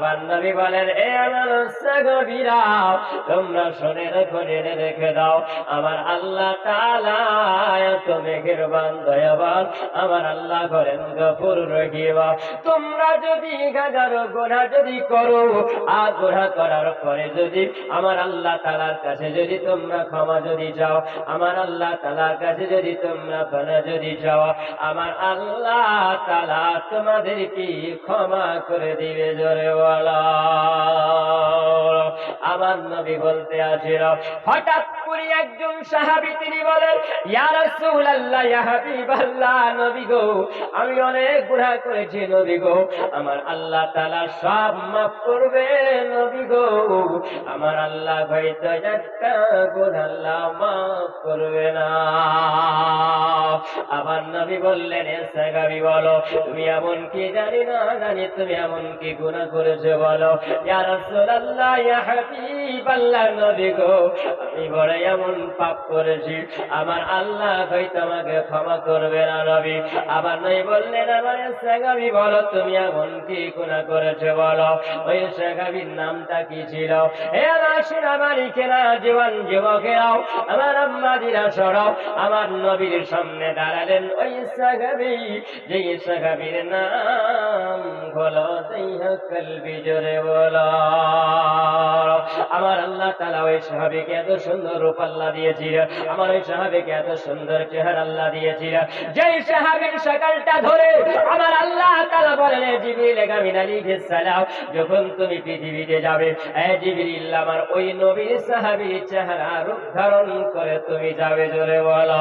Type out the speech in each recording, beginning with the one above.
আবার নবী বলেন, এ আমার সাগবীরা তোমরা শুনে রেখো, জেনে রেখে দাও। আমার আল্লাহ তাআলা এত মেহেরবান দয়াবান। আমার আল্লাহ করেন গফুর রহিবা তোমরা যদি গাজার গোনা যদি করো, আর করার পরে যদি আমার আল্লাহ তালার কাছে যদি তোমরা ক্ষমা যদি যাও আমার আল্লাহ তালার কাছে যদি তোমরা ক্ষমা যদি যাও আমার আল্লাহ তালা তোমাদের কি ক্ষমা করে দিবে জোরে আমার নবী বলতে আসিল হঠাৎ করে একজন সাহাবী, তিনি বলেন নবী গো, আমি অনেক গুনাহ করেছি, নবী গো। আমার আল্লাহ তাআলা সব মাফ করবে, নবী গো। আমার আল্লাহ হয়তো একটা গুনাহ আল্লাহ মাফ করবে না। আবার নবী বললেন সাহাবী, বলো, তুমি এমন কি জানি না, জানি তুমি এমন কি গুনাহ করেছ, বলো। ইয়া রাসূলুল্লাহ, ইয়া হাবিবাল্লাহ, নবী গো, আমি বড় এমন পাপ করেছি। আমার আল্লাহ হয়তো আমাকে ক্ষমা করবে না নবী। আবার নই বললেন, আমার সাহাবী বলো, তুমি এমন কি গুনাহ করেছ বলো। ওই সাহাবীর নামটা কি ছিল? হে আমার কেনা জীবন যুবকেরাও, আমার আম্মাদিরা সরাও আমার নবীর সামনে দাঁড়ালেন ওই সাহাবী যেই সাহাবীর নাম হলো দেইহা কলবি জোরে বলো। তালা ওই সাহাবিকে এত সুন্দর রূপ আল্লাহ আমার ওই সাহাবিকে এত সুন্দর আল্লাহ যেই সাহাবির সকালটা ধরে আমার আল্লাহ তালা বলেন যখন তুমি পৃথিবীতে যাবে আমার ওই নবীর সাহাবির চেহারা রূপ ধারণ করে তুমি যাবে জোরে বলো।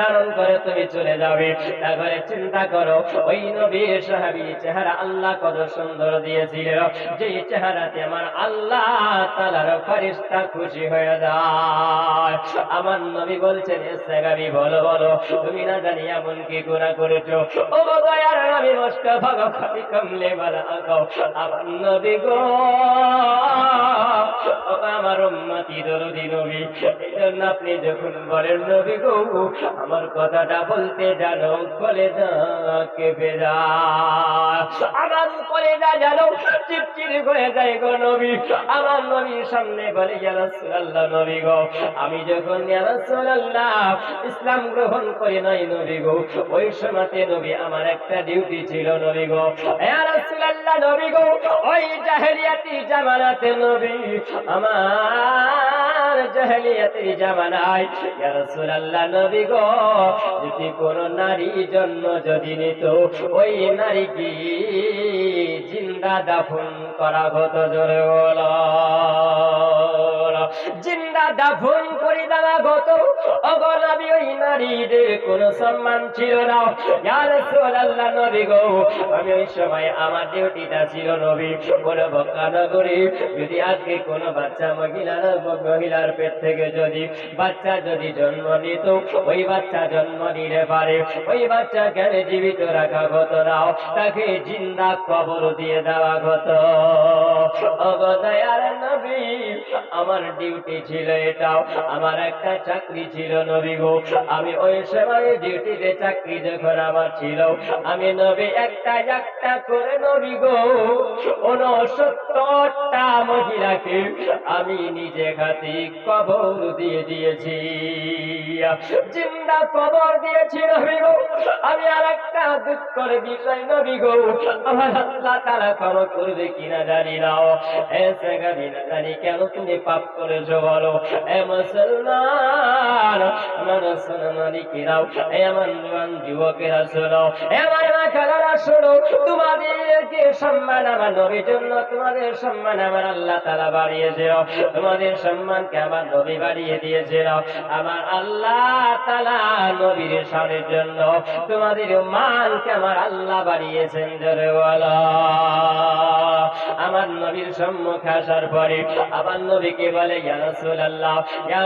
ধারণ করে তুমি চলে যাবে। তারপরে চিন্তা করো, ওই নবীর সাহাবি চেহারা আল্লাহ কত সুন্দর দিয়েছিল। যে চেহারাতে আমার আল্লাহ তালার ফারিস্তা খুশি হয়ে যায়। আমার নবী বলছেন এ সাহাবি বলো বলো, তুমি না জানি এমন কি গুনাহ করেছ? বালা আমার আপনি যখন বলেন নবী গো, আমার কথাটা বলতে জানো কলেজা কেঁপে যায় আমার কলেজা জানো চিপচির করে যায় গো নবী, আমার নবীর সামনে বলে, ইয়া রাসূলুল্লাহ নবী গো, আমি যখন, ইয়া রাসূলুল্লাহ, ইসলাম গ্রহণ করি নাই নবী গো, ওই সময়তে নবী আমার একটা ডিউটি ছিল নবী গো, ইয়া রাসূলুল্লাহ নবী গো, ওই জাহেলিয়াতি জামানাতে নবী, আমার যদি কোন নারী জন্ম যদি নিত, ওই নারী কি জিন্দা দাফন করা হতো জোরে বলা। জিন্দা দাফন করে দেওয়া গত অগনবী ওই নারীদের কোন সম্মান ছিল না। ইয়া রাসূলুল্লাহ নবী গো, আমি ওই সময় আমার ডিউটিটা ছিল নবী। বক্কানগরী যদি আজকে বাচ্চা মহিলার মহিলার পেট থেকে যদি বাচ্চা যদি জন্ম নিত, ওই বাচ্চা জন্ম পারে। ওই বাচ্চা কেন জীবিত রাখা হতো না। তাকে জিন্দা কবর দিয়ে দেওয়া হতো। অগদয়ার নবী, আমার ডিউটি ছিল এটাও। আমার একটা চাকরি ছিল নবী গো। আমি ওই সময় ডিউটিতে চাকরি যখন আমার ছিল, আমি নবী একটা একটা করে নবী গো। উনসত্তরটা মহিলাকে আমি নিজে খাতি কবর দিয়ে দিয়েছি। জিন্দা কবর দিয়েছি নবী গো। আমি আর একটা দুঃখের বিষয় নবী গো। আমার আল্লাহ তারা ক্ষমা করবে কিনা জানি না। এ সেগাবি না জানি কেন তুমি পাপ করেছ বলো এ মুসলমান আমার মুসলমানি কিরাও এ আমার জোয়ান যুবকেরা শোনো। এ খেলারা শোনো, তোমাদেরকে সম্মান আমার নবীর জন্য, তোমাদের সম্মান আমার আল্লাহ তালা বাড়িয়েছে তোমাদের সম্মানকে আমার নবী বাড়িয়ে দিয়েছে। আমার আল্লাহ তালা নবীর সানের জন্য, তোমাদের মানকে আমার আল্লাহ বাড়িয়েছেন, জোরে বলা। আমার নবীর সম্মুখে আসার পরে আমার নবীকে বলে, ইয়া রাসূলুল্লাহ, ইয়া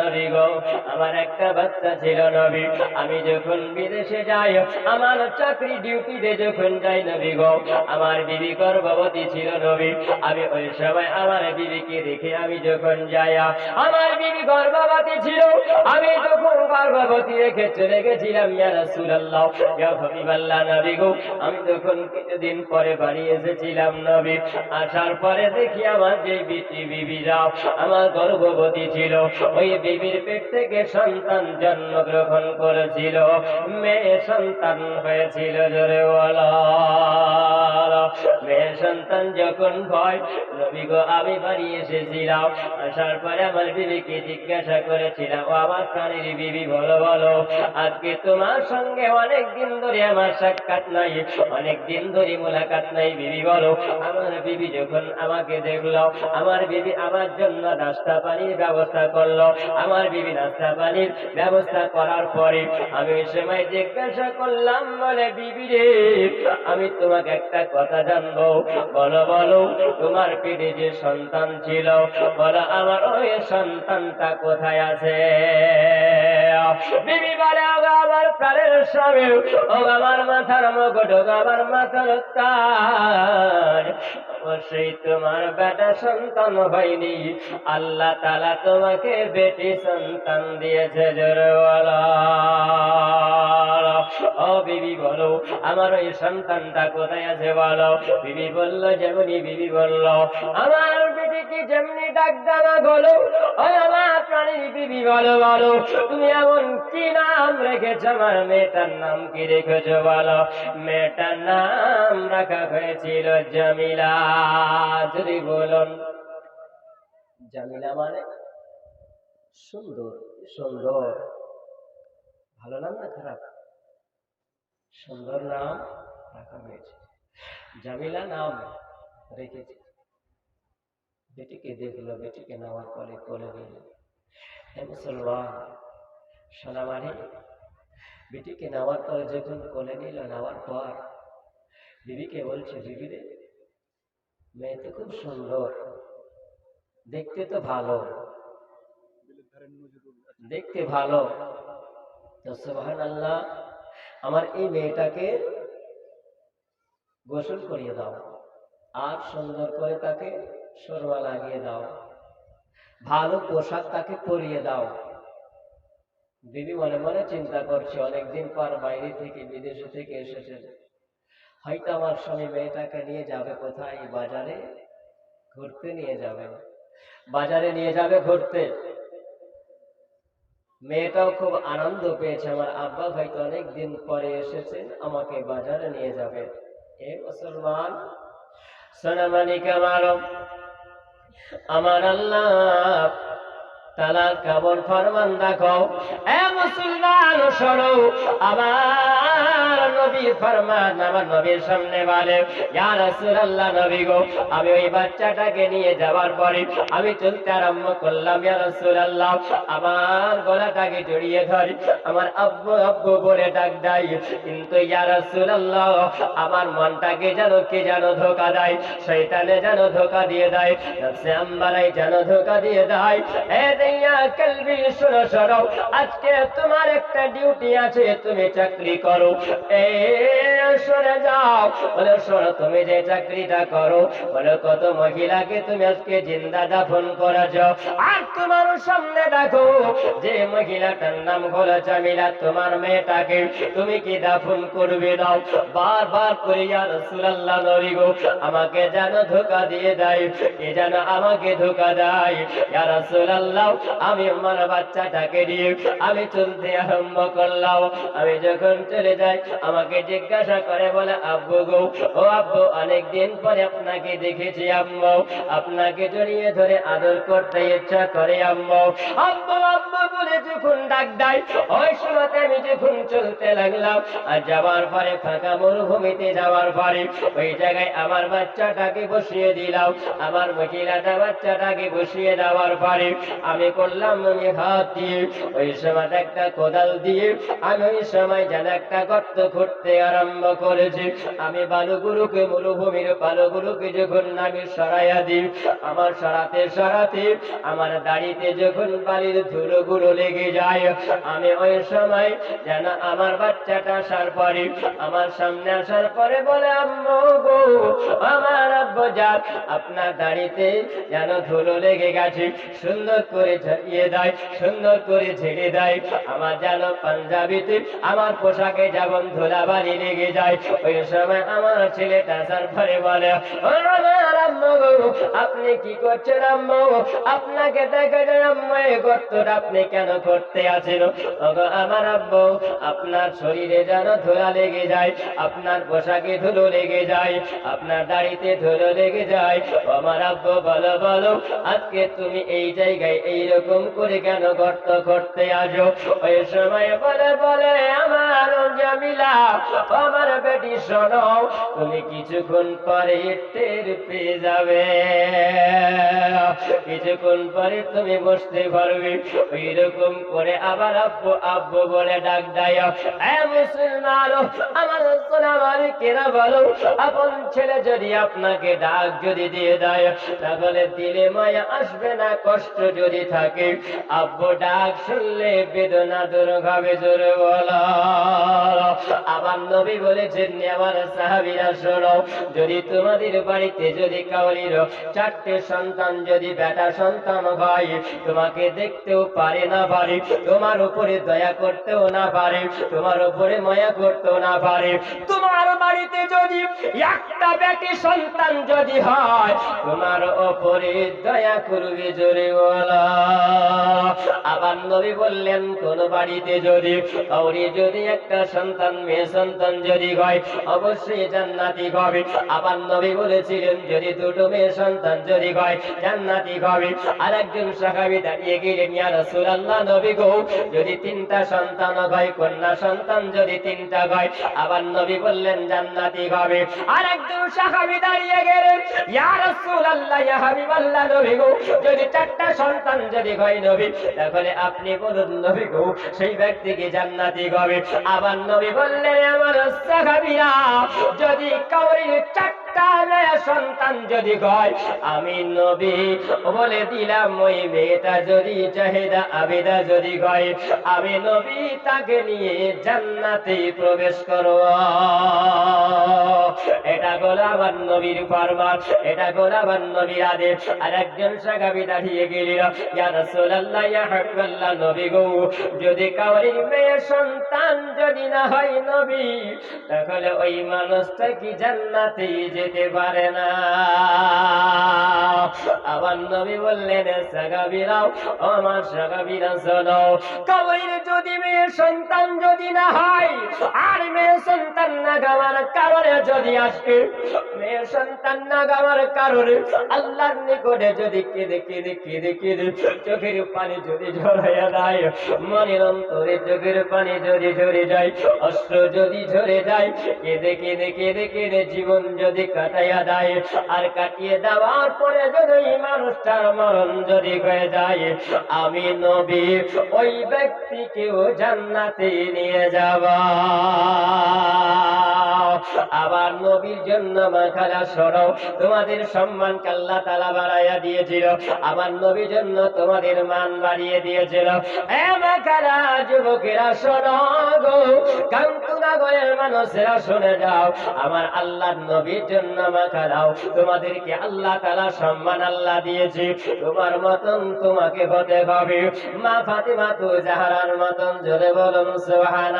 নবী গো, আমার একটা বাচ্চা ছিল নবী, আমি যখন বিদেশে যাই, আমার চাকরি ডিউটিতে যখন যাই নবী গো, আমার বিবি গর্ভবতী ছিল নবী, আমি ওই সময় আমার বিবিকে রেখে আমি যখন যাই, আমার বিবি গর্ভবতী ছিল, আমি যখন গর্ভবতী রেখে চলে গেছিলাম, ইয়া রাসূলুল্লাহ, ইয়া নবী গো, আমি যখন কিছুদিন পরে বাড়ি এসেছিলাম নবী আসার পরে দেখি আমার যে বিটি বিবিরা, আমার গর্ভবতী ছিল। ওই বিবির পেট থেকে সন্তান জন্মগ্রহণ করেছিল। মেয়ে সন্তান হয়েছিল জোরে বলা মেয়ে সন্তান যখন ভয় আমি বাড়ি এসেছিলাম। আসার পরে আমার বিবিকে জিজ্ঞাসা করেছিলাম, ও আমার বিবি, বলো বলো, আজকে তোমার সঙ্গে অনেক দিন ধরে আমার সাক্ষাৎ নাই অনেক দিন ধরে মোলাকাত নাই, বিবি, বলো। আমার বিবি যখন আমাকে দেখল, আমার বিবি আমার জন্য নাস্তা পানির ব্যবস্থা করল। আমার বিবি নাস্তা পানির ব্যবস্থা করার পরে আমি ওই সময় জিজ্ঞাসা করলাম, বলে, বিবি রে, আমি তোমাকে একটা কথা জানব। বলো বলো, তোমার পেটে যে সন্তান ছিল, বলো আমার ওই সন্তানটা কোথায় আছে? বিবি বলে, ওগো, আমার প্রাণের স্বামী ও আমার মাথার মুকুট ও আমার মাথার তাজ অবশ্যই তোমার বেটা সন্তান হয়নি। আল্লাহ তালা তোমাকে বেটি সন্তান দিয়েছে ও বিবি বলো, আমার ওই সন্তানটা কোথায় আছে বলো। বিবি বলল, যেমনি বিবি বলল, আমার যেমনি বলো? আমার প্রাণীর বিবি বলো বলো। তুমি এমন কি নাম রেখেছো? আমার মেয়েটার নাম কি রেখেছো বলো? মেয়েটার নাম রাখা হয়েছিল জামিলা। যদি বলুন, জামিলা মানে? সুন্দর সুন্দর। ভালো নাম না খারাপ? সুন্দর নাম রাখা হয়েছে। জামিলা নাম রেখেছে। বেটিকে দেখল, বেটিকে নেওয়ার পরে কোলে নিল মুসলমান সোনামারি বেটিকে নেওয়ার পরে যখন কোলে নিল, নেওয়ার পর বিবিকে বলছে, বিবি রে মেয়ে তো খুব সুন্দর। দেখতে তো ভালো। দেখতে ভালো। তো সুবহান আল্লাহ আমার এই মেয়েটাকে গোসল করিয়ে দাও। আর সুন্দর করে তাকে সরমা লাগিয়ে দাও। ভালো পোশাক তাকে পরিয়ে দাও। বিবি মনে মনে চিন্তা করছে, অনেকদিন পর বাইরে থেকে, বিদেশে থেকে এসেছে হয়তো আমার স্বামী মেয়েটাকে নিয়ে যাবে কোথায়? বাজারে ঘুরতে নিয়ে যাবে। বাজারে নিয়ে যাবে ঘুরতে। মেয়েটাও খুব আনন্দ পেয়েছে। আমার আব্বা হয়তো অনেক দিন পরে এসেছেন আমাকে বাজারে নিয়ে যাবে। এ মুসলমান সোনামানি কামারম আমার আল্লাহ তালা কেমন ফরমান দেখো এ মুসলমান, শোনো, আমার নবী ফরমান, আমার নবীর সামনে বলে, ইয়া রাসূলুল্লাহ নবী গো, আমি ওই বাচ্চাটাকে নিয়ে যাওয়ার পরে আমি চলতে আরম্ভ করলাম, ইয়া রাসূলুল্লাহ, আমার গলাটাকে জড়িয়ে ধরি, আমার আব্বু আব্বু বলে ডাক দেয়, কিন্তু ইয়া রাসূলুল্লাহ, আমার মনটাকে যেন কে যেন ধোকা দেয়, শয়তানে যেন ধোকা দিয়ে দেয়, নফসে আম্মারাই যেন ধোকা দিয়ে দেয় আজকে তোমার একটা ডিউটি আছে, তুমি চাকরি করো। এ, সরে যাও। বলে, শোনো, তুমি যে চাকরিটা করো, বলে, কত মহিলাকে তুমি আজকে জিন্দা দাফন আর তোমার সামনে দেখো, যে মহিলাটার নাম হলো তোমার মেয়েটাকে তুমি কি দাফন করবে নাও? বারবার নবী গো, আমাকে যেন ধোকা দিয়ে দেয় এ যেন আমাকে ধোকা দেয়? ইয়া রাসূলুল্লাহ আমি আমার বাচ্চাটাকে নিয়ে আমি চলতে আরম্ভ করলাম। আমি যখন চলে যাই, আমাকে জিজ্ঞাসা করে বলে, আব্বু গো, ও আব্বু অনেক দিন পরে আপনাকে দেখেছি, আম্মু। আপনাকে জড়িয়ে ধরে আদর করতে ইচ্ছা করে, আম্মু। আব্বু আব্বু, বলে যখন ডাক দেয়, ওই সময়তে আমি যখন চলতে লাগলাম, আর যাওয়ার পরে ফাঁকা মরুভূমিতে যাওয়ার পরে ওই জায়গায় আমার বাচ্চাটাকে বসিয়ে দিলাম। আমার মহিলাটা বাচ্চাটাকে বসিয়ে দেওয়ার পরে আমি করলাম আমি হাত দিয়ে। ওই সময় একটা কোদাল দিয়ে আমি ওই সময় যেন একটা গর্ত খুঁড়তে আরম্ভ করেছি। আমি বালুগুলোকে, মরুভূমির বালুগুলোকে যখন আমি সরাইয়া দিই, আমার সরাতে সরাতে আমার দাড়িতে যখন বালির ধুলোগুলো লেগে যায়, আমি ওই সময় যেন আমার বাচ্চাটা আসার পরে, আমার সামনে আসার পরে বলে, আম্মু আমার আব্বু যাক, আপনার দাড়িতে যেন ধুলো লেগে গেছে। সুন্দর করে দেয় সুন্দর করে দেয়। আমার যেন পাঞ্জাবিতে আমার পোশাকে যেমন লেগে যায় ওই সময় আমার বলে "ও আমার আম্মু গো, আপনি কি করছেন আম্মু? আপনাকে এই আপনি কেন করতে আছেন? আমার আব্বু আপনার শরীরে যেন ধুলা লেগে যায় আপনার পোশাকে ধুলো লেগে যায় আপনার দাড়িতে ধুলো লেগে যায়। আমার আব্বু বলো বলো আজকে তুমি এই জায়গায় এইরকম করে কেন গর্ত করতে আসো? ওই সময় বলে বলে, আমার জামিলা আমার বেটি শোনো, তুমি কিছুক্ষণ পরে টের পেয়ে যাবে। কিছুক্ষণ পরে তুমি বসতে পারবে। ওইরকম করে আবার আব্বু আব্বু বলে ডাক দেয় আপনাকে ডাক যদি দিয়ে দেয়, তাহলে দিলে মায়া আসবে না, কষ্ট যদি থাকে। আব্বু ডাক শুনলে বেদনা দূর হবে জোরে বলা। আমার নবী বলেছেন আমার সাহাবিরা, শোনো, যদি তোমাদের বাড়িতে যদি কাউরির চারটে সন্তান, যদি বেটা সন্তান হয়, তোমাকে দেখতেও পারে না পারে, তোমার উপরে দয়া করতেও না পারে, তোমার উপরে মায়া করতেও না পারে, তোমার বাড়িতে যদি একটা বেটি সন্তান যদি হয়, তোমার উপরে দয়া করবে জোরে বলা। আবার নবী বললেন, কোন বাড়িতে যদি, কাউরি যদি একটা সন্তান, মেয়ে সন্তান যদি হয়, অবশ্যই জান্নাতি হবে। আবার নবী বলেছিলেন, যদি দুটো মেয়ে সন্তান যদি হয়, জান্নাতি হবে। আর একজন সাহাবী দাঁড়িয়ে গেলেন, ইয়া নবী গো, যদি তিনটা সন্তান হয়, কন্যা সন্তান যদি তিনটা হয়। আবার নবী বললেন, জান্নাতি হবে। আর একজন সাহাবি দাঁড়িয়ে গেলেন, ইয়া রাসূলুল্লাহ নবী গো, যদি চারটা সন্তান যদি হয় নবী, তাহলে আপনি বলুন নবী গো, সেই ব্যক্তিকে জান্নাতি হবে আবার নবী বললেন, আমার সাহাবীরা, যদি কাউরি চারটা মেয়ে সন্তান যদি হয় আমি নবী। বলে দিলাম, ওই মেয়েটা যদি চাহিদা, আবেদা যদি হয় আমি নবী, তাকে নিয়ে জান্নাতে প্রবেশ করব। এটা আমার নবীর ফরমান, এটা আমার নবীর আদেশ। আর একজন সাহাবী দাঁড়িয়ে গেলেন ইয়া রাসূলুল্লাহ, ইয়া হাবিবাল্লাহ, নবী গো, যদি কাউরির মেয়ে সন্তান যদি না হয় নবী, তাহলে ওই মানুষটা কি জান্নাতে যেতে পারে না। আবার নবী বললেন সাগাবিরাও আমার সাগাবিরা শোনো কাউরির যদি মেয়ে সন্তান যদি না হয়, আর মেয়ে সন্তান না গাওয়ার কারণে যদি আসে মেয়ে সন্তান না গাওয়ার কারণে আল্লাহর নিকটে যদি কেঁদে কেঁদে কেঁদে কেঁদে চোখের পানি যদি ঝরাইয়া দেয়, মনের অন্তরে চোখের পানি যদি ঝরে যায়, অস্ত্র যদি ঝরে যায়, কেঁদে কেঁদে কেঁদে কেঁদে জীবন যদি কাটাইয়া দেয়। আর কাটিয়ে দেওয়ার পরে যদি মানুষটার মরণ যদি হয়ে যায়, আমি নবী ওই ব্যক্তিকেও জান্নাতে নিয়ে যাবা। আবার নবীর জন্য মাখালা তোমাদের সম্মান কাল্লা তালা বাড়াইয়া দিয়েছিল। আবার নবীর জন্য তোমাদের মান বাড়িয়ে দিয়েছিল। এ মাখালা যুবকেরা কান্তুনাগরের মানুষেরা শুনে যাও। আমার আল্লাহ নবীর জন্য তোমাদেরকে আল্লাহ তালা সম্মান আল্লাহ তোমার মতন তোমাকে হতে হবে। মা তু জাহারার মতন বলুন সোহান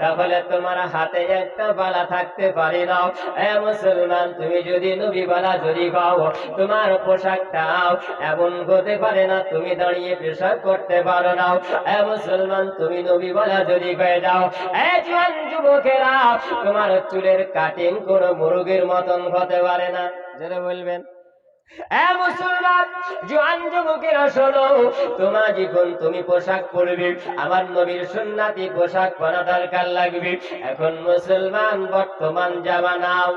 তাহলে তোমার হাতে একটা বালা থাকতে এ মুসলমান, তুমি যদি নবী বালা যদি খাও তোমার পোশাকটাও এমন হতে পারে না, তুমি দাঁড়িয়ে পেশাব করতে পারো না। মুসলমান, তুমি নবী বালা যদি হয়ে যাও যুবকেরা, তোমার চুলের কাটিং কোন মুরগের মতন হতে পারে না। যেটা বলবেন। পোশাক আমার নবীর সুন্নাতি পোশাক পরা দরকার এখন মুসলমান, বর্তমান জামানাও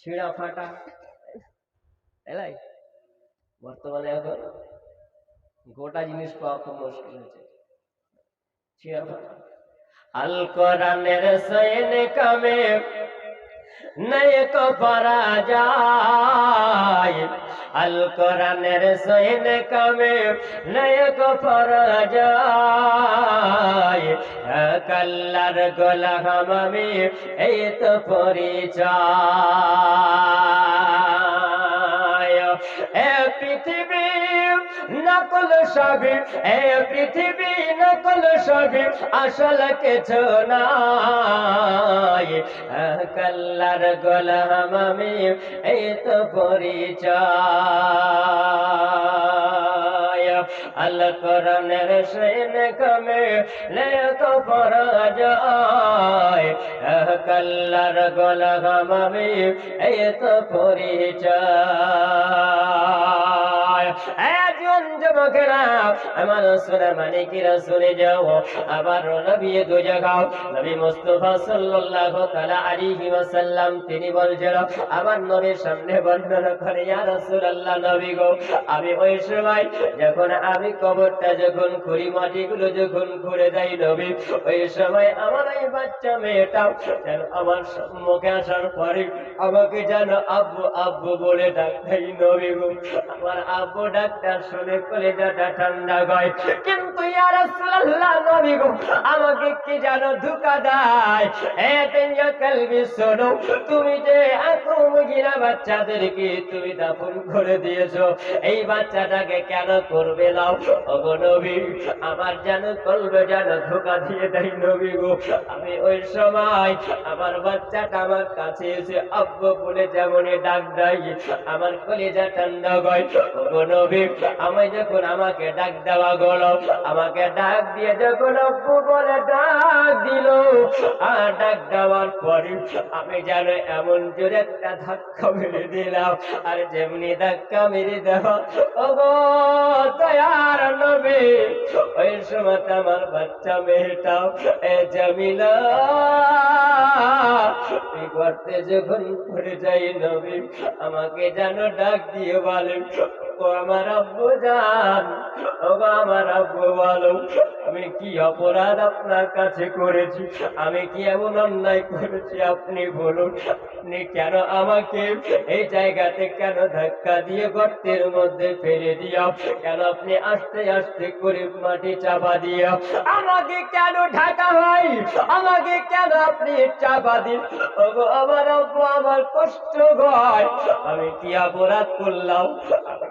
ছিঁড়া ফাটা। বর্তমানে এখন গোটা জিনিস পাওয়া খুব মুশকিল হয়েছে। আল কোরআনের সৈন কামে নয়ক পারা যায়। আল কোরআনের সৈন কামে নয়ক পারা যায়। কাল্লার গোলাম আমি, এই তো পরিচয়। নকল সবই, এ পৃথিবী নকল সবই, আসল কিছু নাই। কাল্লার গোলাম আমি এই তো পরিচয়। আল কোরআনের সেন কমে লেক পরাজয়। কাল্লার গোলাম আমি এই তো পরিচয়। তিনি বলছেন আমার নবীর সামনে বর্ণনা করে, ইয়া নবী গো, আমি ওই সময় যখন আমি কবরটা যখন খুঁড়ি, মাটিগুলো যখন খুঁড়ে দেই নবী, ওই সময় আমার এই বাচ্চা মেয়েটা আমার সম্মুখে আসার পরে আমাকে যেন আব্বু আব্বু বলে ডাক দেয় নবী গো। আমার আব্বু ডাক্তার শুনে কলেজাটা ঠান্ডা গয়। কিন্তু আমাকে কি যেন ধোকা দেয়? এ কলবি শোনো, তুমি যে মহিলা বাচ্চাদেরকে তুমি দাফন করে দিয়েছ, এই বাচ্চাটাকে কেন করবে নাও? ওগো নবী, আমার যেন করবে যেন ধোকা দিয়ে দেয় নবী গো। আমি ওই সময় আমার বাচ্চাটা আমার কাছে এসে আব্বু বলে যেমনই ডাক দেয়, আমার কলিজা ঠান্ডা গয়। ওগো নবী আমি যখন আমাকে ডাক দেওয়া গেল, আমাকে ডাক দিয়ে যখন আব্বু বলে ডাক দিল, আর ডাক দেওয়ার পরে আমি যেন এমন জোরে একটা ধাক্কা মেরে দিলাম, আর যেমনি ধাক্কা মেরে দেওয়া ও গো দয়ার নবী, ওই সময় আমার বাচ্চা মেয়েটাও এ জমিলা। করতে যখন পড়ে যাই নবী, আমাকে যেন ডাক দিয়ে বলেন আমি কি অপরাধ আপনার কাছে করেছি? আমি কি এমন অন্যায় করেছি? আপনি বলুন, আপনি কেন আমাকে এই জায়গাতে কেন ধাক্কা দিয়ে গর্তের মধ্যে ফেলে দিয়া কেন আপনি আস্তে আস্তে করে মাটি চাপা দিয়া আমাকে কেন ঢাকা হয় আমাকে কেন আপনি চাপা দিন? আমার আব্বু, আমার কষ্ট হয়। আমি কি অপরাধ করলাম?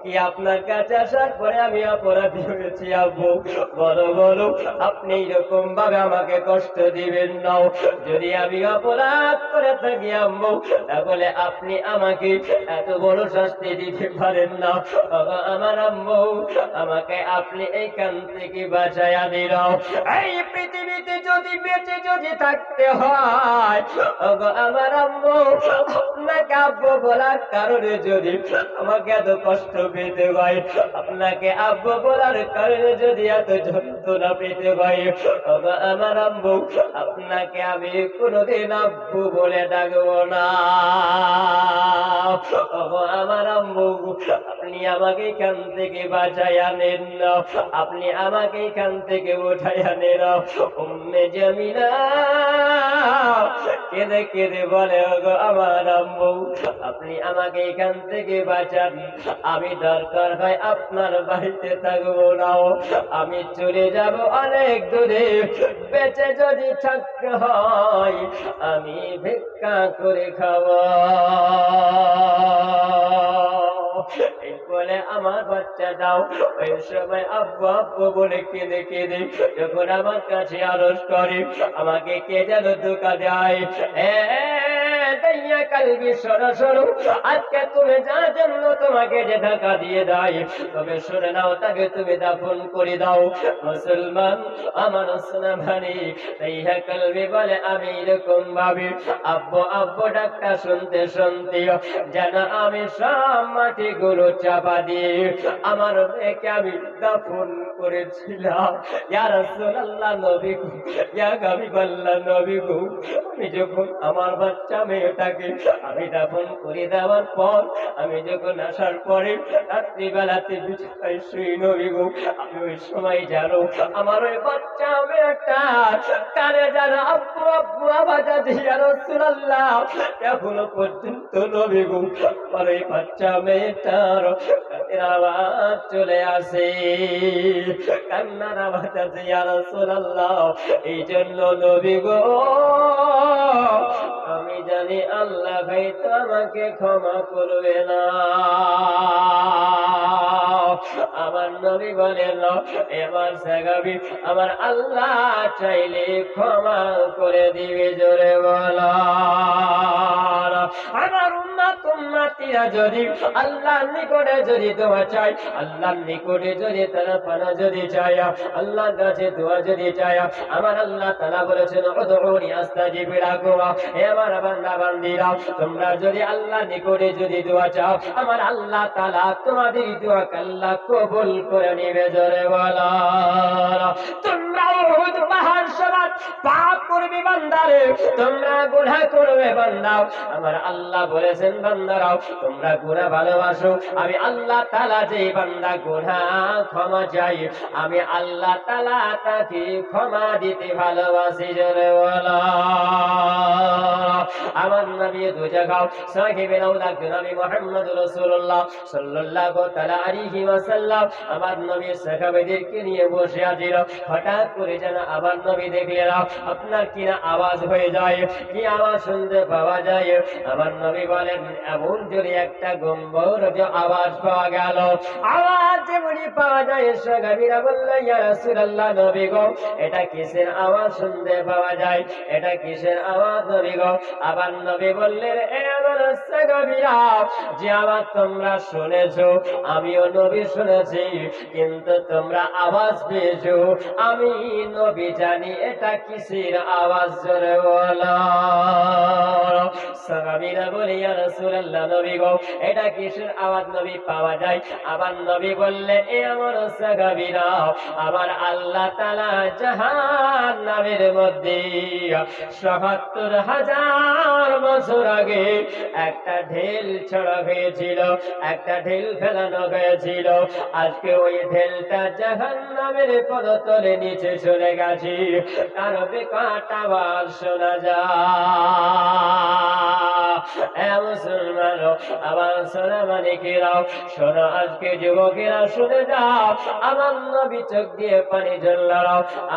কি আপনার কাছে আসার পরে আমি অপরাধী হয়েছি, আব্বু? বলো বলো, আপনি এরকম ভাবে আমাকে কষ্ট দিবেন না। যদি আমি অপরাধ করে থাকি, আম্মু, তাহলে আপনি আমাকে এত বড় শাস্তি দিতে পারেন না। আমার আম্মু, আমাকে আপনি এইখান থেকে বাঁচাইয়া দিল এই পৃথিবীতে যদি বেঁচে যদি থাকতে হয় ওগো আমার আম্মু, আপনাকে আব্বু বলার কারণে যদি আমাকে এত কষ্ট পেতে হয়। আপনাকে আব্বু বলার কারণে যদি এত যন্ত্রণা পেতে হয়, তবে আমার আব্বু, আপনাকে আমি কোনোদিন আব্বু বলে ডাকবো না। আমার আম্মু আপনি আমাকে এখান থেকে বাঁচাইয়া নেন না। আপনি আমাকে এখান থেকে উঠাইয়া নেন উম্মে জমিনা কেঁদে কেঁদে বলে, ওগো আমার আম্মু, আপনি আমাকে এখান থেকে বাঁচান। আমি দরকার হয় আপনার বাড়িতে থাকব না। আমি চলে যাব অনেক দূরে। বেঁচে যদি থাকতে হয়, আমি ভিক্ষা করে এই বলে, আমার বাচ্চা দাও। ওই সময় আব্বু আব্বু বলে কেঁদে কেঁদে যখন আমার কাছে আলোচ করে, আমাকে কে যেন ধোকা দেয়? এ দাফন করে দাও। মুসলমান, আমার ভানি কালবি বলে, আমি এরকম ভাবি। আব্বু আব্বু শুনতে শুনতে যেন আমি সব মাটি গুলো চাপা দিয়ে আমার মেয়েকে আমি দাফন করেছিলাম। নবী ইয়া গাবি নবী আমি যখন আমার বাচ্চা মেয়ে দেহটাকে আমি দাফন করে দেওয়ার পর, আমি যখন আসার পরে রাত্রিবেলাতে বিছানায় শুই নবী গো, আমি ওই সময় জানো, আমার ওই বাচ্চা এখনও পর্যন্ত আওয়াজ চলে আসে। কান্নার আওয়াজ আছে এই জন্য নবী গো, আমি জানি আল্লাহ হয়তো আমাকে ক্ষমা করবে না। আমার নবী বলেন এবার সাগাবি আমার আল্লাহ চাইলে ক্ষমা করে দিবে জোরে বলা। আমার উম্মাত, উম্মাতিরা যদি আল্লাহর নিকটে যদি দোয়া চাই আল্লাহর নিকটে যদি তারা পানা যদি চায়, আল্লাহর কাছে দোয়া যদি চায়, আমার আল্লাহ তাআলা বলেছেন, উদউনি আস্তাজিব লাকুম। হে আমার বান্দা বান্দিরা তোমরা যদি আল্লাহর নিকটে যদি দোয়া চাও, আমার আল্লাহ তাআলা তোমাদের দোয়াকে আল্লাহ কবুল করে নিবে জোরে বলা। তোমরা পাহাড় সরাত পাপ করবে বান্দারে, তোমরা করবে বান্দাও আমার আল্লাহ বলেছেন, বান্দারাও, তোমরা গুনাহ ভালোবাসো। আমি আল্লাহ তাআলা যে বান্দা গুনাহ ক্ষমা চাই, আমি আল্লাহ তাআলা তাকে ক্ষমা দিতে ভালোবাসি, জোরে আমার নবী দু জায়গাও আমার নবী সাহাবাদেরকে নিয়ে বসে আছিল। হঠাৎ করে যেন আবার নবী দেখলেন আপনার কিনা আওয়াজ হয়ে যায়? কি আওয়াজ শুনতে পাওয়া যায়? আমার নবী বলেন, এমন যদি একটা গম্ভীর যে আওয়াজ পাওয়া গেল, আওয়াজ যেমনই পাওয়া যায় সাহাবীরা বলল, ইয়া নবী গো, এটা কিসের আওয়াজ শুনতে পাওয়া যায়? এটা কিসের আওয়াজ, নবী গো? আবার নবী বললেন, এ আমার সাহাবীরা যে আওয়াজ তোমরা শুনেছো, আমিও নবী শুনেছি, কিন্তু তোমরা আওয়াজ পেয়েছ, আমি নবী জানি, এটা কিসের আওয়াজ জোরে বলো? সাহাবীরা রাসূলুল্লাহ, নবী গো, এটা কিসের আওয়াজ? নবী পাওয়া যায়। আবার নবী এ আমার সাহাবীরা আল্লাহ তাআলা জাহান্নামের মধ্যে ৭৭ হাজার বছর আগে একটা ঢেল ছড়া হয়েছিল, একটা ঢেল ফেলানো হয়েছিল। আজকে ওই ঢেলটা জাহান্নামের পদতলে নিচে চলে গেছে, তার বিকট আওয়াজ শোনা যায়। আমার সোনা আজকে যুবকেরা শুনে যাও, আমার নবী চোখ দিয়ে পানি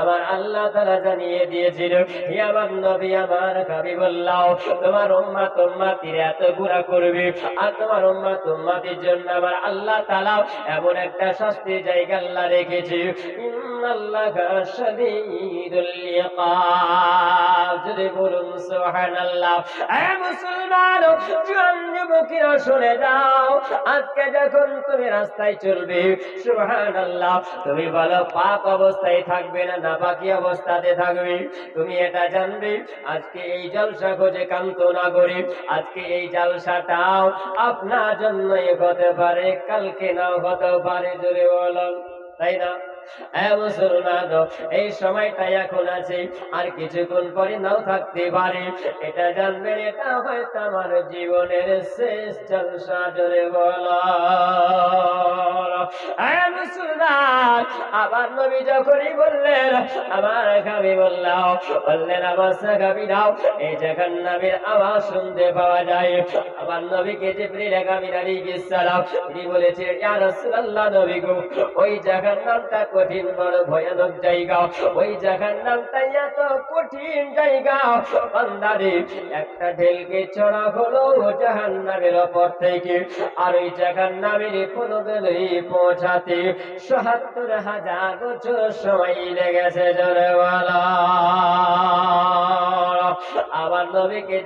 আমার আল্লাহ তারা জানিয়ে দিয়েছিল, হে আমার নবী, আমার কবি বললাও তোমার উম্মা এত করবে, আর তোমার উম্মা তোমাদের জন্য আমার আল্লাহ তালাও এমন একটা শাস্তির জায়গা আল্লাহ রেখেছে। ইন্নাল্লাহা তুমি বলো অবস্থায় থাকবে না, নাপাকি অবস্থাতে থাকবে। তুমি এটা জানবে, আজকে এই জলসা খোঁজে কান্ত নাগরে আজকে এই জলসাটাও আপনার জন্যই হতে পারে, কালকে নাও হতে পারে, জোরে বলুন তাই না? মুসলমান এই সময়টা এখন আছে, আর কিছুক্ষণ পরে নাও থাকতে পারে। এটা জানবেন, এটা হয়তো আমার জীবনের শেষ জলসা জোরে বলা। আবার নবী যখনই বললেন, আমার খাবি বললাম, বললেন, আমার সাহাবি দাও এই জাহান্নামের আওয়াজ শুনতে পাওয়া যায়। আমার নবীকে যে প্রিয় গামিন আলাইহিস তিনি বলেছেন ওই জাহান্নামটা কঠিন বড় ভয়ানক জায়গা। ওই জাহান্নামটা এত কঠিন জায়গা। বান্দারে, একটা ঢেলকে চড়া হলো জাহান্নামের ওপর থেকে। আর ওই জাহান্নামের পদতলেই পৌঁছাতে সত্তর হাজার বছর সময় লেগেছে জোরে আবার নবীকে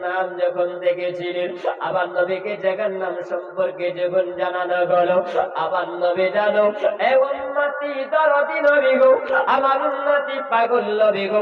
নাম যখন দেখেছিলেন আবার নবীকে নাম সম্পর্কে যখন জানানো গেল আবার নবী জানো, এ উন্নতি দরদি নবী গো, আমার উন্নতি পাগল নবী গো।